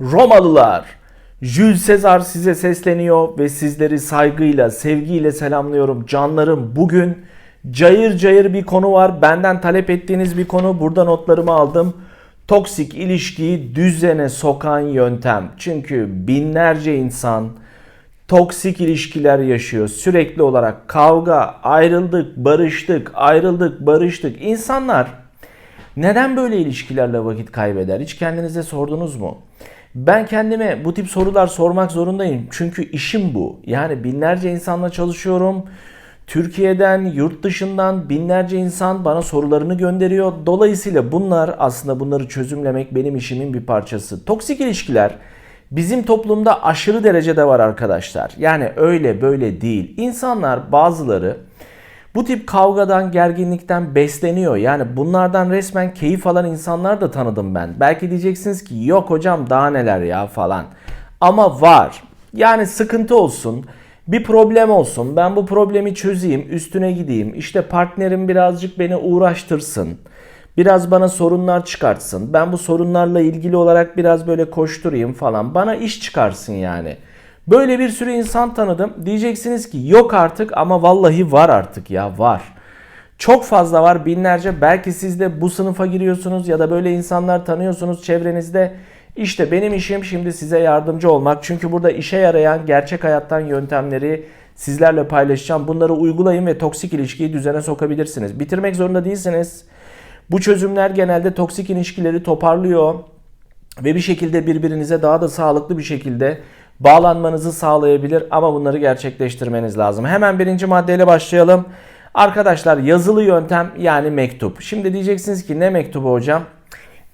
Romalılar. Jules Caesar size sesleniyor ve sizleri saygıyla, sevgiyle selamlıyorum. Canlarım bugün cayır cayır bir konu var. Benden talep ettiğiniz bir konu. Burada notlarımı aldım. Toksik ilişkiyi düzene sokan yöntem. Çünkü binlerce insan toksik ilişkiler yaşıyor. Sürekli olarak kavga, ayrıldık, barıştık, ayrıldık, barıştık. İnsanlar neden böyle ilişkilerle vakit kaybeder? Hiç kendinize sordunuz mu? Ben kendime bu tip sorular sormak zorundayım. Çünkü işim bu. Yani binlerce insanla çalışıyorum. Türkiye'den, yurt dışından binlerce insan bana sorularını gönderiyor. Dolayısıyla bunlar aslında bunları çözümlemek benim işimin bir parçası. Toksik ilişkiler bizim toplumda aşırı derecede var arkadaşlar. Yani öyle böyle değil. İnsanlar bazıları bu tip kavgadan, gerginlikten besleniyor. Yani bunlardan resmen keyif alan insanlar da tanıdım ben. Belki diyeceksiniz ki yok hocam daha neler ya falan. Ama var. Yani sıkıntı olsun, bir problem olsun. Ben bu problemi çözeyim, üstüne gideyim. İşte partnerim birazcık beni uğraştırsın. Biraz bana sorunlar çıkartsın. Ben bu sorunlarla ilgili olarak biraz böyle koşturayım falan. Bana iş çıkarsın yani. Böyle bir sürü insan tanıdım. Diyeceksiniz ki yok artık ama vallahi var artık ya var. Çok fazla var binlerce. Belki siz de bu sınıfa giriyorsunuz ya da böyle insanlar tanıyorsunuz çevrenizde. İşte benim işim şimdi size yardımcı olmak. Çünkü burada işe yarayan gerçek hayattan yöntemleri sizlerle paylaşacağım. Bunları uygulayın ve toksik ilişkiyi düzene sokabilirsiniz. Bitirmek zorunda değilsiniz. Bu çözümler genelde toksik ilişkileri toparlıyor ve bir şekilde birbirinize daha da sağlıklı bir şekilde bağlanmanızı sağlayabilir ama bunları gerçekleştirmeniz lazım. Hemen birinci maddeyle başlayalım. Arkadaşlar yazılı yöntem yani mektup. Şimdi diyeceksiniz ki ne mektubu hocam?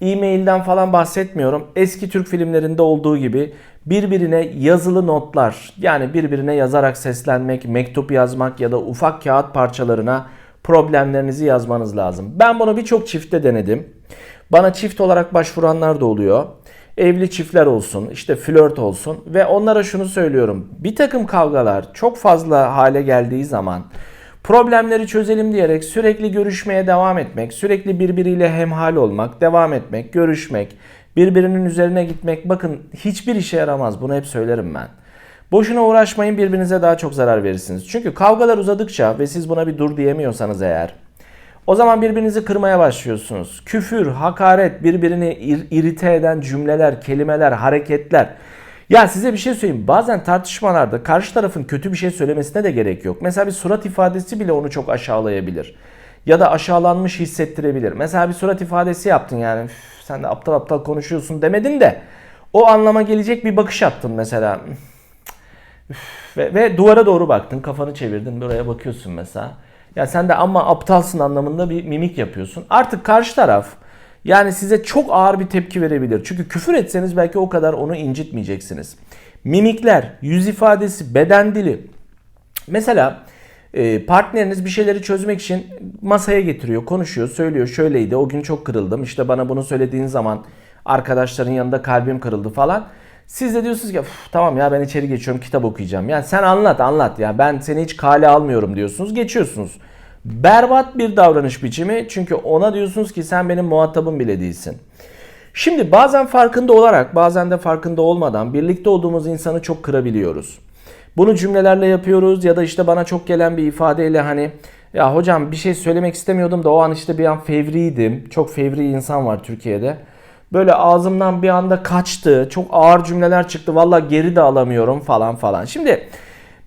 E-mailden falan bahsetmiyorum. Eski Türk filmlerinde olduğu gibi birbirine yazılı notlar yani birbirine yazarak seslenmek, mektup yazmak ya da ufak kağıt parçalarına problemlerinizi yazmanız lazım. Ben bunu birçok çiftte denedim. Bana çift olarak başvuranlar da oluyor. Evli çiftler olsun, işte flört olsun ve onlara şunu söylüyorum. Bir takım kavgalar çok fazla hale geldiği zaman problemleri çözelim diyerek sürekli görüşmeye devam etmek, sürekli birbiriyle hemhal olmak, devam etmek, görüşmek, birbirinin üzerine gitmek bakın hiçbir işe yaramaz. Bunu hep söylerim ben. Boşuna uğraşmayın birbirinize daha çok zarar verirsiniz. Çünkü kavgalar uzadıkça ve siz buna bir dur diyemiyorsanız eğer o zaman birbirinizi kırmaya başlıyorsunuz. Küfür, hakaret, birbirini ir- irite eden cümleler, kelimeler, hareketler. Ya size bir şey söyleyeyim. Bazen tartışmalarda karşı tarafın kötü bir şey söylemesine de gerek yok. Mesela bir surat ifadesi bile onu çok aşağılayabilir. Ya da aşağılanmış hissettirebilir. Mesela bir surat ifadesi yaptın yani "Üf, sen de aptal aptal konuşuyorsun demedin de o anlama gelecek bir bakış attın mesela. Üf, ve, ve duvara doğru baktın kafanı çevirdin buraya bakıyorsun mesela. Ya sen de ama aptalsın anlamında bir mimik yapıyorsun. Artık karşı taraf yani size çok ağır bir tepki verebilir. Çünkü küfür etseniz belki o kadar onu incitmeyeceksiniz. Mimikler, yüz ifadesi, beden dili. Mesela e, partneriniz bir şeyleri çözmek için masaya getiriyor, konuşuyor, söylüyor. Şöyleydi, o gün çok kırıldım. İşte bana bunu söylediğin zaman arkadaşların yanında kalbim kırıldı falan. Siz de diyorsunuz ki "Üf, tamam ya ben içeri geçiyorum kitap okuyacağım. Yani sen anlat anlat ya ben seni hiç kale almıyorum diyorsunuz geçiyorsunuz. Berbat bir davranış biçimi çünkü ona diyorsunuz ki sen benim muhatabım bile değilsin. Şimdi bazen farkında olarak bazen de farkında olmadan birlikte olduğumuz insanı çok kırabiliyoruz. Bunu cümlelerle yapıyoruz ya da işte bana çok gelen bir ifadeyle hani ya hocam bir şey söylemek istemiyordum da o an işte bir an fevriydim. Çok fevri insan var Türkiye'de. Böyle ağzımdan bir anda kaçtı. Çok ağır cümleler çıktı. Valla geri de alamıyorum falan falan. Şimdi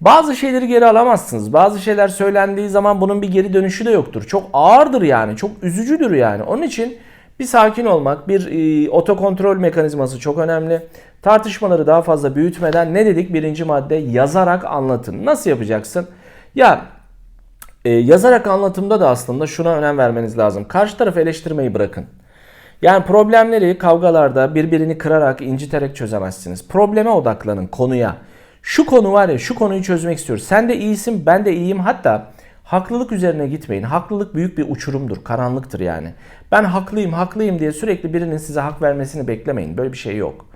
bazı şeyleri geri alamazsınız. Bazı şeyler söylendiği zaman bunun bir geri dönüşü de yoktur. Çok ağırdır yani. Çok üzücüdür yani. Onun için bir sakin olmak, bir e, otokontrol mekanizması çok önemli. Tartışmaları daha fazla büyütmeden ne dedik? Birinci madde yazarak anlatın. Nasıl yapacaksın? Ya e, yazarak anlatımda da aslında şuna önem vermeniz lazım. Karşı tarafı eleştirmeyi bırakın. Yani problemleri kavgalarda birbirini kırarak, inciterek çözemezsiniz. Probleme odaklanın, konuya. Şu konu var ya, şu konuyu çözmek istiyoruz. Sen de iyisin, ben de iyiyim. Hatta haklılık üzerine gitmeyin. Haklılık büyük bir uçurumdur, karanlıktır yani. Ben haklıyım, haklıyım diye sürekli birinin size hak vermesini beklemeyin. Böyle bir şey yok.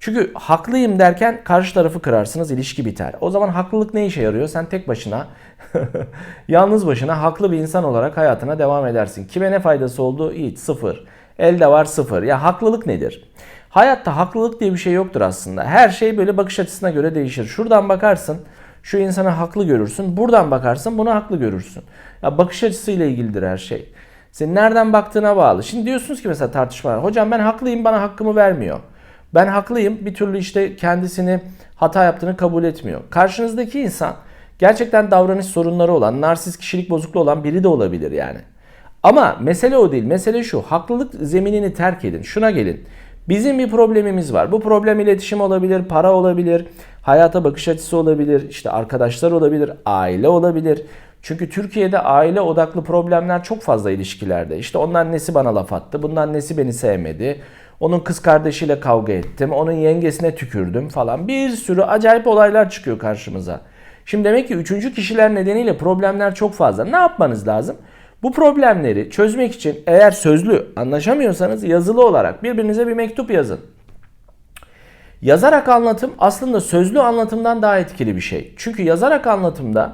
Çünkü haklıyım derken karşı tarafı kırarsınız, ilişki biter. O zaman haklılık ne işe yarıyor? Sen tek başına, yalnız başına haklı bir insan olarak hayatına devam edersin. Kime ne faydası oldu? Hiç, sıfır. Elde var sıfır. Ya haklılık nedir? Hayatta haklılık diye bir şey yoktur aslında. Her şey böyle bakış açısına göre değişir. Şuradan bakarsın şu insanı haklı görürsün. Buradan bakarsın bunu haklı görürsün. Ya bakış açısıyla ilgilidir her şey. Senin nereden baktığına bağlı. Şimdi diyorsunuz ki mesela tartışmalar. Hocam ben haklıyım bana hakkımı vermiyor. Ben haklıyım bir türlü işte kendisini hata yaptığını kabul etmiyor. Karşınızdaki insan gerçekten davranış sorunları olan, narsist kişilik bozukluğu olan biri de olabilir yani. Ama mesele o değil. Mesele şu. Haklılık zeminini terk edin. Şuna gelin. Bizim bir problemimiz var. Bu problem iletişim olabilir, para olabilir, hayata bakış açısı olabilir, işte arkadaşlar olabilir, aile olabilir. Çünkü Türkiye'de aile odaklı problemler çok fazla ilişkilerde. İşte onun nesi bana laf attı, bunun nesi beni sevmedi. Onun kız kardeşiyle kavga ettim, onun yengesine tükürdüm falan. Bir sürü acayip olaylar çıkıyor karşımıza. Şimdi demek ki üçüncü kişiler nedeniyle problemler çok fazla. Ne yapmanız lazım? Bu problemleri çözmek için eğer sözlü anlaşamıyorsanız yazılı olarak birbirinize bir mektup yazın. Yazarak anlatım aslında sözlü anlatımdan daha etkili bir şey. Çünkü yazarak anlatımda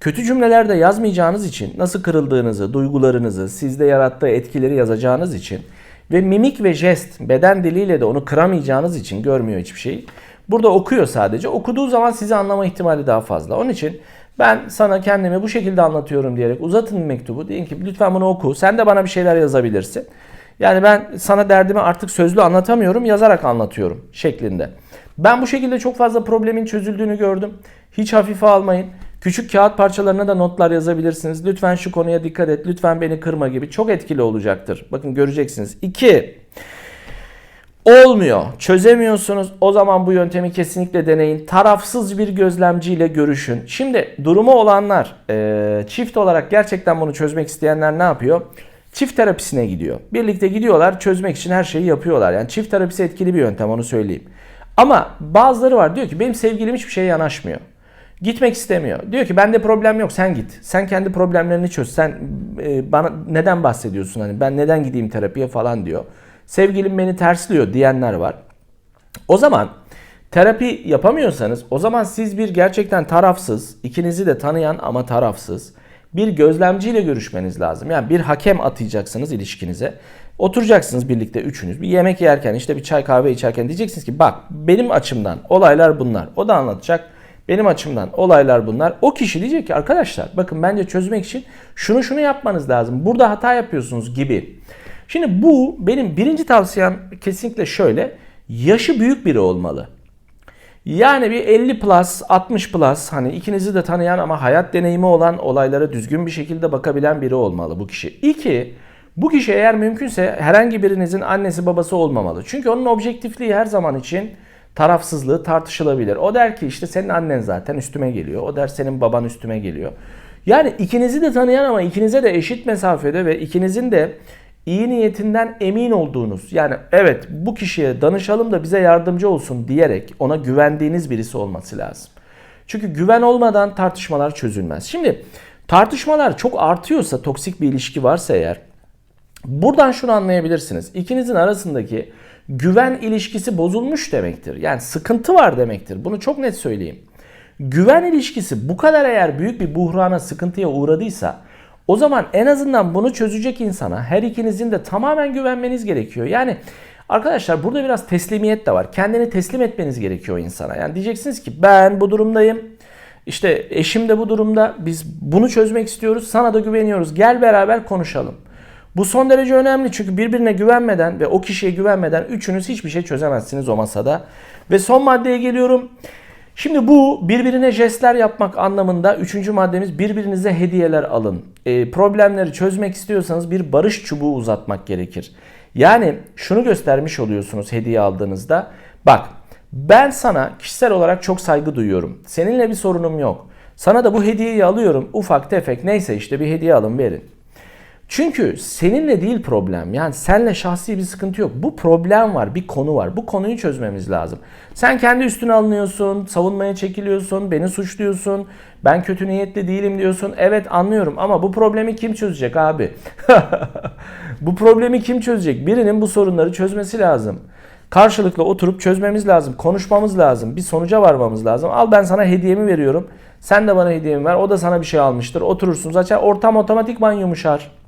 kötü cümlelerde yazmayacağınız için nasıl kırıldığınızı, duygularınızı, sizde yarattığı etkileri yazacağınız için ve mimik ve jest, beden diliyle de onu kıramayacağınız için görmüyor hiçbir şeyi. Burada okuyor sadece. Okuduğu zaman sizi anlama ihtimali daha fazla. Onun için ben sana kendimi bu şekilde anlatıyorum diyerek uzatın mektubu. Deyin ki lütfen bunu oku. Sen de bana bir şeyler yazabilirsin. Yani ben sana derdimi artık sözlü anlatamıyorum, yazarak anlatıyorum şeklinde. Ben bu şekilde çok fazla problemin çözüldüğünü gördüm. Hiç hafife almayın. Küçük kağıt parçalarına da notlar yazabilirsiniz. Lütfen şu konuya dikkat et, lütfen beni kırma gibi çok etkili olacaktır. Bakın göreceksiniz. 2. Olmuyor. Çözemiyorsunuz. O zaman bu yöntemi kesinlikle deneyin. Tarafsız bir gözlemciyle görüşün. Şimdi durumu olanlar, e, çift olarak gerçekten bunu çözmek isteyenler ne yapıyor? Çift terapisine gidiyor. Birlikte gidiyorlar, çözmek için her şeyi yapıyorlar. Yani çift terapisi etkili bir yöntem onu söyleyeyim. Ama bazıları var diyor ki benim sevgilim hiçbir şeye yanaşmıyor. Gitmek istemiyor. Diyor ki bende problem yok sen git. Sen kendi problemlerini çöz. Sen e, bana neden bahsediyorsun hani ben neden gideyim terapiye falan diyor. Sevgilim beni tersliyor diyenler var. O zaman terapi yapamıyorsanız o zaman siz bir gerçekten tarafsız, ikinizi de tanıyan ama tarafsız bir gözlemciyle görüşmeniz lazım. Yani bir hakem atayacaksınız ilişkinize. Oturacaksınız birlikte üçünüz. Bir yemek yerken işte bir çay kahve içerken diyeceksiniz ki bak benim açımdan olaylar bunlar. O da anlatacak. Benim açımdan olaylar bunlar. O kişi diyecek ki arkadaşlar bakın bence çözmek için şunu şunu yapmanız lazım. Burada hata yapıyorsunuz gibi. Şimdi bu benim birinci tavsiyem kesinlikle şöyle. Yaşı büyük biri olmalı. Yani bir 50 plus, 60 plus hani ikinizi de tanıyan ama hayat deneyimi olan olaylara düzgün bir şekilde bakabilen biri olmalı bu kişi. İki, bu kişi eğer mümkünse herhangi birinizin annesi babası olmamalı. Çünkü onun objektifliği her zaman için tarafsızlığı tartışılabilir. O der ki işte senin annen zaten üstüme geliyor. O der senin baban üstüme geliyor. Yani ikinizi de tanıyan ama ikinize de eşit mesafede ve ikinizin de iyi niyetinden emin olduğunuz yani evet bu kişiye danışalım da bize yardımcı olsun diyerek ona güvendiğiniz birisi olması lazım. Çünkü güven olmadan tartışmalar çözülmez. Şimdi tartışmalar çok artıyorsa toksik bir ilişki varsa eğer buradan şunu anlayabilirsiniz. İkinizin arasındaki güven ilişkisi bozulmuş demektir. Yani sıkıntı var demektir. Bunu çok net söyleyeyim. Güven ilişkisi bu kadar eğer büyük bir buhrana, sıkıntıya uğradıysa o zaman en azından bunu çözecek insana her ikinizin de tamamen güvenmeniz gerekiyor. Yani arkadaşlar burada biraz teslimiyet de var. Kendini teslim etmeniz gerekiyor insana. Yani diyeceksiniz ki ben bu durumdayım. İşte eşim de bu durumda. Biz bunu çözmek istiyoruz. Sana da güveniyoruz. Gel beraber konuşalım. Bu son derece önemli çünkü birbirine güvenmeden ve o kişiye güvenmeden üçünüz hiçbir şey çözemezsiniz o masada. Ve son maddeye geliyorum. Şimdi bu birbirine jestler yapmak anlamında üçüncü maddemiz birbirinize hediyeler alın. E, problemleri çözmek istiyorsanız bir barış çubuğu uzatmak gerekir. Yani şunu göstermiş oluyorsunuz hediye aldığınızda. Bak ben sana kişisel olarak çok saygı duyuyorum. Seninle bir sorunum yok. Sana da bu hediyeyi alıyorum. Ufak tefek neyse işte bir hediye alın verin. Çünkü seninle değil problem. Yani senle şahsi bir sıkıntı yok. Bu problem var, bir konu var. Bu konuyu çözmemiz lazım. Sen kendi üstüne alınıyorsun, savunmaya çekiliyorsun, beni suçluyorsun. Ben kötü niyetli değilim diyorsun. Evet anlıyorum ama bu problemi kim çözecek abi? bu problemi kim çözecek? Birinin bu sorunları çözmesi lazım. Karşılıklı oturup çözmemiz lazım. Konuşmamız lazım. Bir sonuca varmamız lazım. Al ben sana hediyemi veriyorum. Sen de bana hediyemi ver. O da sana bir şey almıştır. Oturursunuz açar. Ortam otomatikman yumuşar.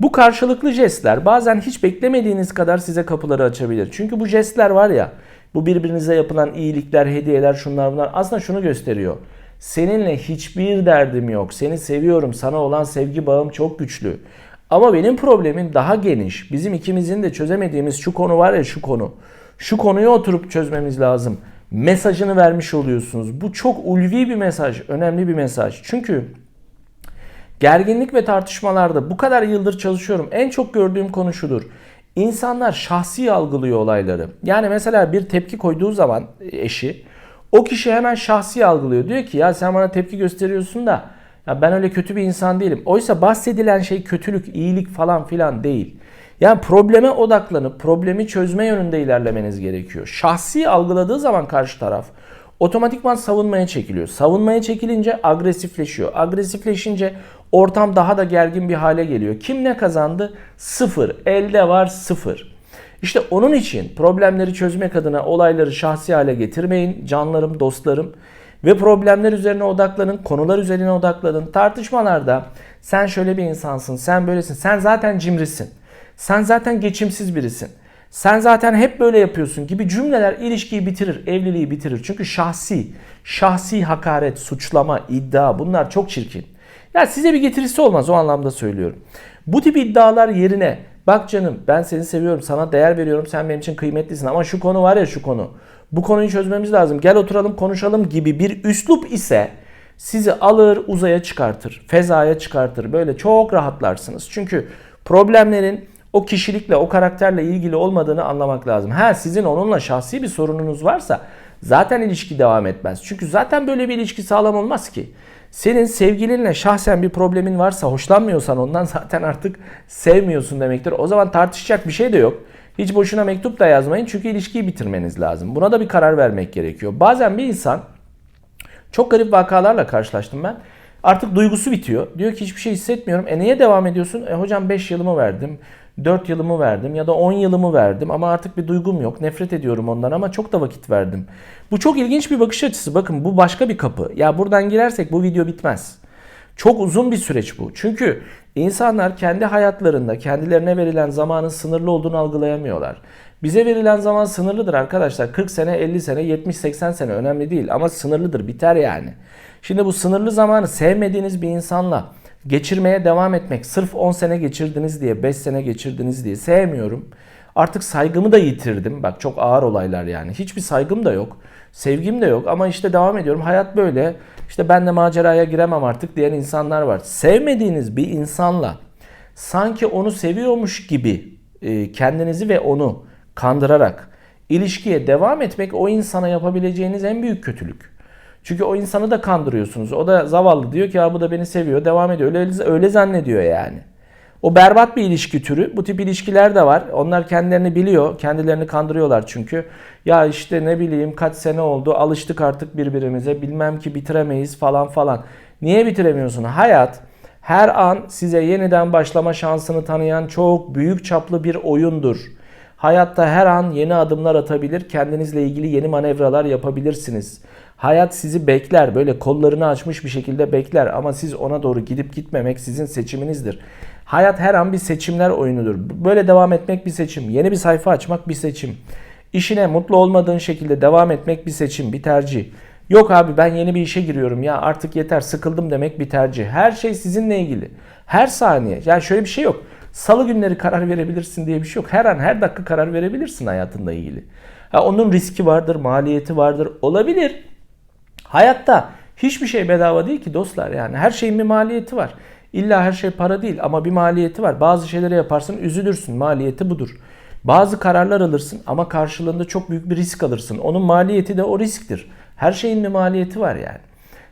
Bu karşılıklı jestler bazen hiç beklemediğiniz kadar size kapıları açabilir. Çünkü bu jestler var ya, bu birbirinize yapılan iyilikler, hediyeler, şunlar bunlar aslında şunu gösteriyor. Seninle hiçbir derdim yok. Seni seviyorum. Sana olan sevgi bağım çok güçlü. Ama benim problemim daha geniş. Bizim ikimizin de çözemediğimiz şu konu var ya şu konu. Şu konuyu oturup çözmemiz lazım. Mesajını vermiş oluyorsunuz. Bu çok ulvi bir mesaj, önemli bir mesaj. Çünkü gerginlik ve tartışmalarda bu kadar yıldır çalışıyorum. En çok gördüğüm konu şudur. İnsanlar şahsi algılıyor olayları. Yani mesela bir tepki koyduğu zaman eşi o kişi hemen şahsi algılıyor. Diyor ki ya sen bana tepki gösteriyorsun da ya ben öyle kötü bir insan değilim. Oysa bahsedilen şey kötülük, iyilik falan filan değil. Yani probleme odaklanıp problemi çözme yönünde ilerlemeniz gerekiyor. Şahsi algıladığı zaman karşı taraf otomatikman savunmaya çekiliyor. Savunmaya çekilince agresifleşiyor. Agresifleşince ortam daha da gergin bir hale geliyor. Kim ne kazandı? Sıfır. Elde var sıfır. İşte onun için problemleri çözmek adına olayları şahsi hale getirmeyin canlarım, dostlarım. Ve problemler üzerine odaklanın, konular üzerine odaklanın. Tartışmalarda sen şöyle bir insansın, sen böylesin, sen zaten cimrisin. Sen zaten geçimsiz birisin. Sen zaten hep böyle yapıyorsun gibi cümleler ilişkiyi bitirir, evliliği bitirir. Çünkü şahsi, şahsi hakaret, suçlama, iddia bunlar çok çirkin. Ya size bir getirisi olmaz o anlamda söylüyorum. Bu tip iddialar yerine bak canım ben seni seviyorum, sana değer veriyorum, sen benim için kıymetlisin ama şu konu var ya şu konu. Bu konuyu çözmemiz lazım. Gel oturalım konuşalım gibi bir üslup ise sizi alır uzaya çıkartır, fezaya çıkartır. Böyle çok rahatlarsınız. Çünkü problemlerin o kişilikle, o karakterle ilgili olmadığını anlamak lazım. Ha sizin onunla şahsi bir sorununuz varsa zaten ilişki devam etmez. Çünkü zaten böyle bir ilişki sağlam olmaz ki. Senin sevgilinle şahsen bir problemin varsa, hoşlanmıyorsan ondan zaten artık sevmiyorsun demektir. O zaman tartışacak bir şey de yok. Hiç boşuna mektup da yazmayın çünkü ilişkiyi bitirmeniz lazım. Buna da bir karar vermek gerekiyor. Bazen bir insan çok garip vakalarla karşılaştım ben. Artık duygusu bitiyor. Diyor ki hiçbir şey hissetmiyorum. E niye devam ediyorsun? E hocam 5 yılımı verdim. 4 yılımı verdim ya da 10 yılımı verdim ama artık bir duygum yok. Nefret ediyorum ondan ama çok da vakit verdim. Bu çok ilginç bir bakış açısı. Bakın bu başka bir kapı. Ya buradan girersek bu video bitmez. Çok uzun bir süreç bu. Çünkü insanlar kendi hayatlarında kendilerine verilen zamanın sınırlı olduğunu algılayamıyorlar. Bize verilen zaman sınırlıdır arkadaşlar. 40 sene, 50 sene, 70, 80 sene önemli değil ama sınırlıdır. Biter yani. Şimdi bu sınırlı zamanı sevmediğiniz bir insanla geçirmeye devam etmek sırf 10 sene geçirdiniz diye 5 sene geçirdiniz diye sevmiyorum. Artık saygımı da yitirdim. Bak çok ağır olaylar yani. Hiçbir saygım da yok. Sevgim de yok ama işte devam ediyorum. Hayat böyle. İşte ben de maceraya giremem artık diyen insanlar var. Sevmediğiniz bir insanla sanki onu seviyormuş gibi e, kendinizi ve onu kandırarak ilişkiye devam etmek o insana yapabileceğiniz en büyük kötülük. Çünkü o insanı da kandırıyorsunuz. O da zavallı diyor ki ya bu da beni seviyor, devam ediyor. Öyle, öyle zannediyor yani. O berbat bir ilişki türü. Bu tip ilişkiler de var. Onlar kendilerini biliyor. Kendilerini kandırıyorlar çünkü. Ya işte ne bileyim kaç sene oldu. Alıştık artık birbirimize. Bilmem ki bitiremeyiz falan falan. Niye bitiremiyorsun? Hayat her an size yeniden başlama şansını tanıyan çok büyük çaplı bir oyundur. Hayatta her an yeni adımlar atabilir, kendinizle ilgili yeni manevralar yapabilirsiniz. Hayat sizi bekler, böyle kollarını açmış bir şekilde bekler ama siz ona doğru gidip gitmemek sizin seçiminizdir. Hayat her an bir seçimler oyunudur. Böyle devam etmek bir seçim, yeni bir sayfa açmak bir seçim. İşine mutlu olmadığın şekilde devam etmek bir seçim, bir tercih. Yok abi ben yeni bir işe giriyorum ya artık yeter sıkıldım demek bir tercih. Her şey sizinle ilgili. Her saniye. Yani şöyle bir şey yok. Salı günleri karar verebilirsin diye bir şey yok. Her an her dakika karar verebilirsin hayatınla ilgili. Ha, onun riski vardır, maliyeti vardır. Olabilir. Hayatta hiçbir şey bedava değil ki dostlar. Yani her şeyin bir maliyeti var. İlla her şey para değil ama bir maliyeti var. Bazı şeyleri yaparsın üzülürsün. Maliyeti budur. Bazı kararlar alırsın ama karşılığında çok büyük bir risk alırsın. Onun maliyeti de o risktir. Her şeyin bir maliyeti var yani.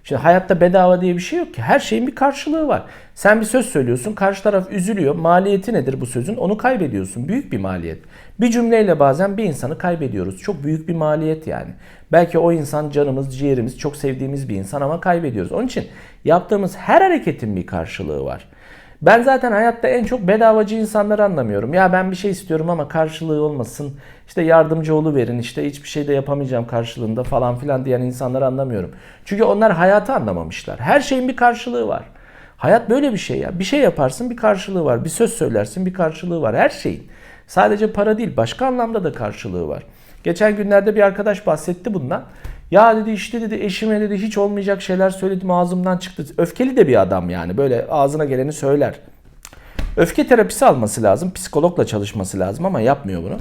Şimdi hayatta bedava diye bir şey yok ki. Her şeyin bir karşılığı var. Sen bir söz söylüyorsun, karşı taraf üzülüyor. Maliyeti nedir bu sözün? Onu kaybediyorsun. Büyük bir maliyet. Bir cümleyle bazen bir insanı kaybediyoruz. Çok büyük bir maliyet yani. Belki o insan canımız, ciğerimiz, çok sevdiğimiz bir insan ama kaybediyoruz. Onun için yaptığımız her hareketin bir karşılığı var. Ben zaten hayatta en çok bedavacı insanları anlamıyorum. Ya ben bir şey istiyorum ama karşılığı olmasın. İşte yardımcı olu verin. İşte hiçbir şey de yapamayacağım karşılığında falan filan diyen insanları anlamıyorum. Çünkü onlar hayatı anlamamışlar. Her şeyin bir karşılığı var. Hayat böyle bir şey ya. Bir şey yaparsın bir karşılığı var. Bir söz söylersin bir karşılığı var. Her şeyin. Sadece para değil başka anlamda da karşılığı var. Geçen günlerde bir arkadaş bahsetti bundan. Ya dedi işte dedi eşime dedi hiç olmayacak şeyler söyledim ağzımdan çıktı. Öfkeli de bir adam yani böyle ağzına geleni söyler. Öfke terapisi alması lazım. Psikologla çalışması lazım ama yapmıyor bunu.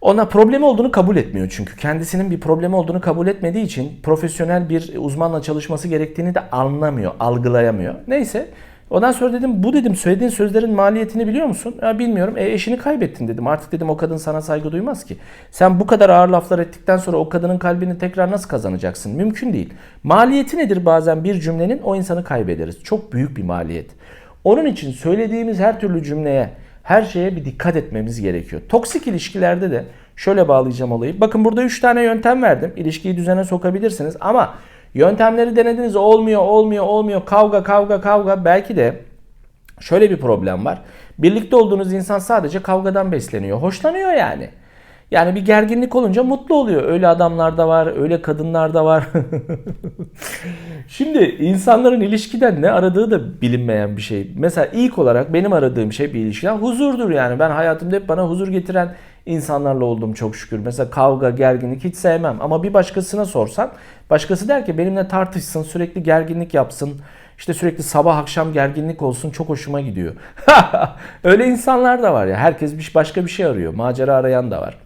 Ona problemi olduğunu kabul etmiyor çünkü. Kendisinin bir problemi olduğunu kabul etmediği için profesyonel bir uzmanla çalışması gerektiğini de anlamıyor, algılayamıyor. Neyse. Ondan sonra dedim bu dedim söylediğin sözlerin maliyetini biliyor musun? Ya bilmiyorum. E eşini kaybettin dedim. Artık dedim o kadın sana saygı duymaz ki. Sen bu kadar ağır laflar ettikten sonra o kadının kalbini tekrar nasıl kazanacaksın? Mümkün değil. Maliyeti nedir bazen bir cümlenin? O insanı kaybederiz. Çok büyük bir maliyet. Onun için söylediğimiz her türlü cümleye, her şeye bir dikkat etmemiz gerekiyor. Toksik ilişkilerde de şöyle bağlayacağım olayı. Bakın burada 3 tane yöntem verdim. İlişkiyi düzene sokabilirsiniz ama yöntemleri denediniz olmuyor, olmuyor, olmuyor. Kavga, kavga, kavga. Belki de şöyle bir problem var. Birlikte olduğunuz insan sadece kavgadan besleniyor. Hoşlanıyor yani. Yani bir gerginlik olunca mutlu oluyor. Öyle adamlar da var, öyle kadınlar da var. Şimdi insanların ilişkiden ne aradığı da bilinmeyen bir şey. Mesela ilk olarak benim aradığım şey bir ilişkiden huzurdur yani. Ben hayatımda hep bana huzur getiren insanlarla oldum çok şükür. Mesela kavga, gerginlik hiç sevmem. Ama bir başkasına sorsan, başkası der ki benimle tartışsın, sürekli gerginlik yapsın. İşte sürekli sabah akşam gerginlik olsun çok hoşuma gidiyor. Öyle insanlar da var ya. Herkes bir başka bir şey arıyor. Macera arayan da var.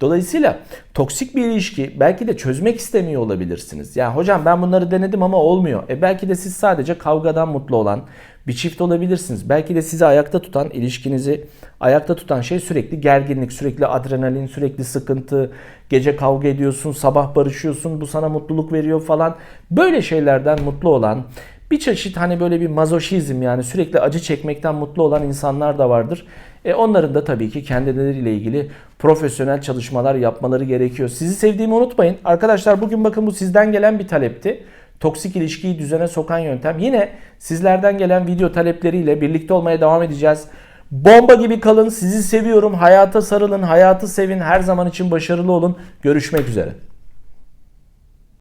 Dolayısıyla toksik bir ilişki belki de çözmek istemiyor olabilirsiniz. Ya hocam ben bunları denedim ama olmuyor. E belki de siz sadece kavgadan mutlu olan bir çift olabilirsiniz. Belki de sizi ayakta tutan, ilişkinizi ayakta tutan şey sürekli gerginlik, sürekli adrenalin, sürekli sıkıntı. Gece kavga ediyorsun, sabah barışıyorsun, bu sana mutluluk veriyor falan. Böyle şeylerden mutlu olan bir çeşit hani böyle bir mazoşizm yani sürekli acı çekmekten mutlu olan insanlar da vardır. E onların da tabii ki kendileriyle ilgili profesyonel çalışmalar yapmaları gerekiyor. Sizi sevdiğimi unutmayın. Arkadaşlar bugün bakın bu sizden gelen bir talepti. Toksik ilişkiyi düzene sokan yöntem. Yine sizlerden gelen video talepleriyle birlikte olmaya devam edeceğiz. Bomba gibi kalın. Sizi seviyorum. Hayata sarılın. Hayatı sevin. Her zaman için başarılı olun. Görüşmek üzere.